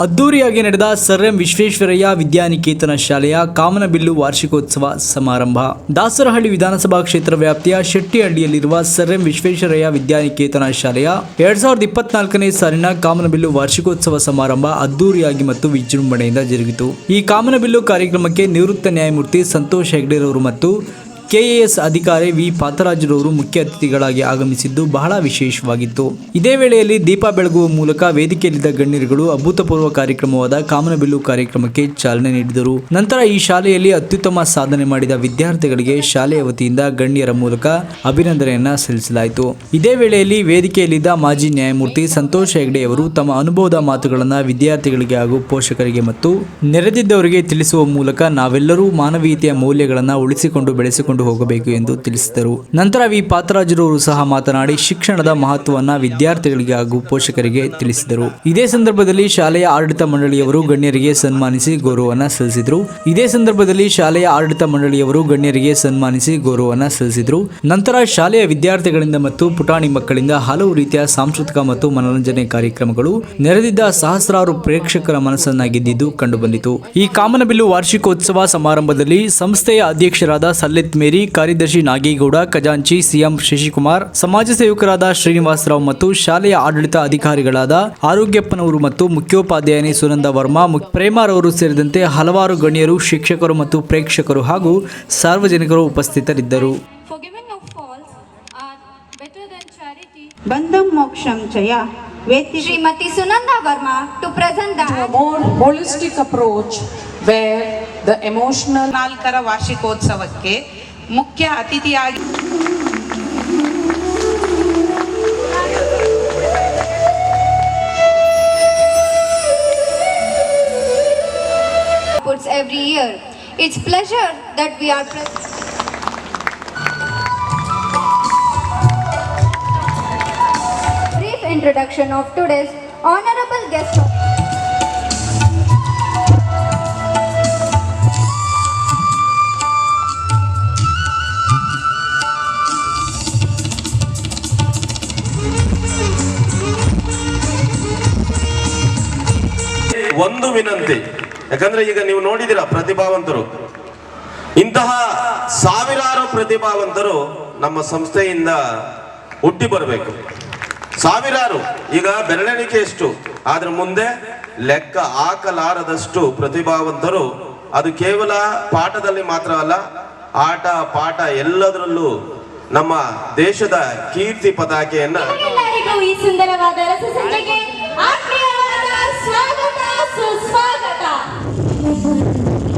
ಅದ್ದೂರಿಯಾಗಿ ನಡೆದ sir M Visvesvaraya Vidyaniketana ಶಾಲೆಯ ಕಾಮನಬಿಲ್ಲು ವಾರ್ಷಿಕೋತ್ಸವ ಸಮಾರಂಭ. ದಾಸರಹಳ್ಳಿ ವಿಧಾನಸಭಾ ಕ್ಷೇತ್ರ ವ್ಯಾಪ್ತಿಯ ಶೆಟ್ಟಿಹಳ್ಳಿಯಲ್ಲಿರುವ ಸರ್ ಎಂ ವಿಶ್ವೇಶ್ವರಯ್ಯ ವಿದ್ಯಾನಿಕೇತನ ಶಾಲೆಯ ಎರಡ್ ಸಾವಿರದ ಇಪ್ಪತ್ನಾಲ್ಕನೇ ಸಾಲಿನ ಕಾಮನಬಿಲ್ಲು ವಾರ್ಷಿಕೋತ್ಸವ ಸಮಾರಂಭ ಅದ್ದೂರಿಯಾಗಿ ಮತ್ತು ವಿಜೃಂಭಣೆಯಿಂದ ಜರುಗಿತು. ಈ ಕಾಮನಬಿಲ್ಲು ಕಾರ್ಯಕ್ರಮಕ್ಕೆ ನಿವೃತ್ತ ನ್ಯಾಯಮೂರ್ತಿ ಸಂತೋಷ್ ಹೆಗ್ಡೆರವರು ಮತ್ತು ಕೆಎಎಸ್ ಅಧಿಕಾರಿ ವಿ. ಪಾತರಾಜರವರು ಮುಖ್ಯ ಅತಿಥಿಗಳಾಗಿ ಆಗಮಿಸಿದ್ದು ಬಹಳ ವಿಶೇಷವಾಗಿತ್ತು. ಇದೇ ವೇಳೆಯಲ್ಲಿ ದೀಪ ಬೆಳಗುವ ಮೂಲಕ ವೇದಿಕೆಯಲ್ಲಿದ್ದ ಗಣ್ಯರುಗಳು ಅಭೂತಪೂರ್ವ ಕಾರ್ಯಕ್ರಮವಾದ ಕಾಮನಬಿಲ್ಲು ಕಾರ್ಯಕ್ರಮಕ್ಕೆ ಚಾಲನೆ ನೀಡಿದರು. ನಂತರ ಈ ಶಾಲೆಯಲ್ಲಿ ಅತ್ಯುತ್ತಮ ಸಾಧನೆ ಮಾಡಿದ ವಿದ್ಯಾರ್ಥಿಗಳಿಗೆ ಶಾಲೆಯ ವತಿಯಿಂದ ಗಣ್ಯರ ಮೂಲಕ ಅಭಿನಂದನೆಯನ್ನ ಸಲ್ಲಿಸಲಾಯಿತು. ಇದೇ ವೇಳೆಯಲ್ಲಿ ವೇದಿಕೆಯಲ್ಲಿದ್ದ ಮಾಜಿ ನ್ಯಾಯಮೂರ್ತಿ ಸಂತೋಷ್ ಹೆಗ್ಡೆ ಅವರು ತಮ್ಮ ಅನುಭವದ ಮಾತುಗಳನ್ನು ವಿದ್ಯಾರ್ಥಿಗಳಿಗೆ ಹಾಗೂ ಪೋಷಕರಿಗೆ ಮತ್ತು ನೆರೆದಿದ್ದವರಿಗೆ ತಿಳಿಸುವ ಮೂಲಕ ನಾವೆಲ್ಲರೂ ಮಾನವೀಯತೆಯ ಮೌಲ್ಯಗಳನ್ನು ಉಳಿಸಿಕೊಂಡು ಬೆಳೆಸಿಕೊಂಡು ಹೋಗಬೇಕು ಎಂದು ತಿಳಿಸಿದರು. ನಂತರ ವಿ. ಪಾತರಾಜರವರು ಸಹ ಮಾತನಾಡಿ ಶಿಕ್ಷಣದ ಮಹತ್ವವನ್ನು ವಿದ್ಯಾರ್ಥಿಗಳಿಗೆ ಹಾಗೂ ಪೋಷಕರಿಗೆ ತಿಳಿಸಿದರು. ಇದೇ ಸಂದರ್ಭದಲ್ಲಿ ಶಾಲೆಯ ಆಡಳಿತ ಮಂಡಳಿಯವರು ಗಣ್ಯರಿಗೆ ಸನ್ಮಾನಿಸಿ ಗೌರವವನ್ನು ಸಲ್ಲಿಸಿದರು. ಇದೇ ಸಂದರ್ಭದಲ್ಲಿ ಶಾಲೆಯ ಆಡಳಿತ ಮಂಡಳಿಯವರು ಗಣ್ಯರಿಗೆ ಸನ್ಮಾನಿಸಿ ಗೌರವವನ್ನು ಸಲ್ಲಿಸಿದರು. ನಂತರ ಶಾಲೆಯ ವಿದ್ಯಾರ್ಥಿಗಳಿಂದ ಮತ್ತು ಪುಟಾಣಿ ಮಕ್ಕಳಿಂದ ಹಲವು ರೀತಿಯ ಸಾಂಸ್ಕೃತಿಕ ಮತ್ತು ಮನರಂಜನೆ ಕಾರ್ಯಕ್ರಮಗಳು ನೆರೆದಿದ್ದ ಸಹಸ್ರಾರು ಪ್ರೇಕ್ಷಕರ ಮನಸ್ಸನ್ನ ಗೆದ್ದಿದ್ದು ಕಂಡುಬಂದಿತು. ಈ ಕಾಮನಬಿಲ್ಲು ವಾರ್ಷಿಕೋತ್ಸವ ಸಮಾರಂಭದಲ್ಲಿ ಸಂಸ್ಥೆಯ ಅಧ್ಯಕ್ಷರಾದ ಸಲ್ಲೆತ್ ಮೇರಿ ಕಾರ್ಯದರ್ಶಿ ನಾಗೇಗೌಡ ಖಜಾಂಚಿ ಸಿಎಂ ಶಶಿಕುಮಾರ್ ಸಮಾಜ ಸೇವಕರಾದ ಶ್ರೀನಿವಾಸರಾವ್ ಮತ್ತು ಶಾಲೆಯ ಆಡಳಿತ ಅಧಿಕಾರಿಗಳಾದ ಆರೋಗ್ಯಪ್ಪನವರು ಮತ್ತು ಮುಖ್ಯೋಪಾಧ್ಯಾಯನಿ ಸುನಂದ ವರ್ಮಾ ಪ್ರೇಮಾರವರು ಸೇರಿದಂತೆ ಹಲವಾರು ಗಣ್ಯರು ಶಿಕ್ಷಕರು ಮತ್ತು ಪ್ರೇಕ್ಷಕರು ಹಾಗೂ ಸಾರ್ವಜನಿಕರು ಉಪಸ್ಥಿತರಿದ್ದರು. Shrimati ವೇತಿ Srimati Sunanda Verma to present a that more holistic approach where the emotional ನಾಲ್ಕರ ವಾರ್ಷಿಕೋತ್ಸವಕ್ಕೆ ಮುಖ್ಯ ಅತಿಥಿಯಾಗಿ puts every year. It's pleasure that we are present. Brief introduction of today's honorable guest. ಒಂದು ವಿನಂತಿ. ಯಾಕಂದ್ರೆ ಈಗ ನೀವು ನೋಡಿದಿರ ಪ್ರತಿಭಾವಂತರು. ಇಂತಹ ಸಾವಿರಾರು ಪ್ರತಿಭಾವಂತರು ನಮ್ಮ ಸಂಸ್ಥೆಯಿಂದ ಹುಟ್ಟಿ ಬರಬೇಕು. ಸಾವಿರಾರು. ಈಗ ಬೆರಳೆಣಿಕೆ ಎಷ್ಟು? ಆದ್ರೆ ಮುಂದೆ ಲೆಕ್ಕ ಹಾಕಲಾರದಷ್ಟು ಪ್ರತಿಭಾವಂತರು. ಅದು ಕೇವಲ ಪಾಠದಲ್ಲಿ ಮಾತ್ರ ಅಲ್ಲ, ಆಟ, ಪಾಠ ಎಲ್ಲದರಲ್ಲೂ ನಮ್ಮ ದೇಶದ ಕೀರ್ತಿ ಪತಾಕೆಯನ್ನ ಈ ಸುಂದರವಾದ 错的。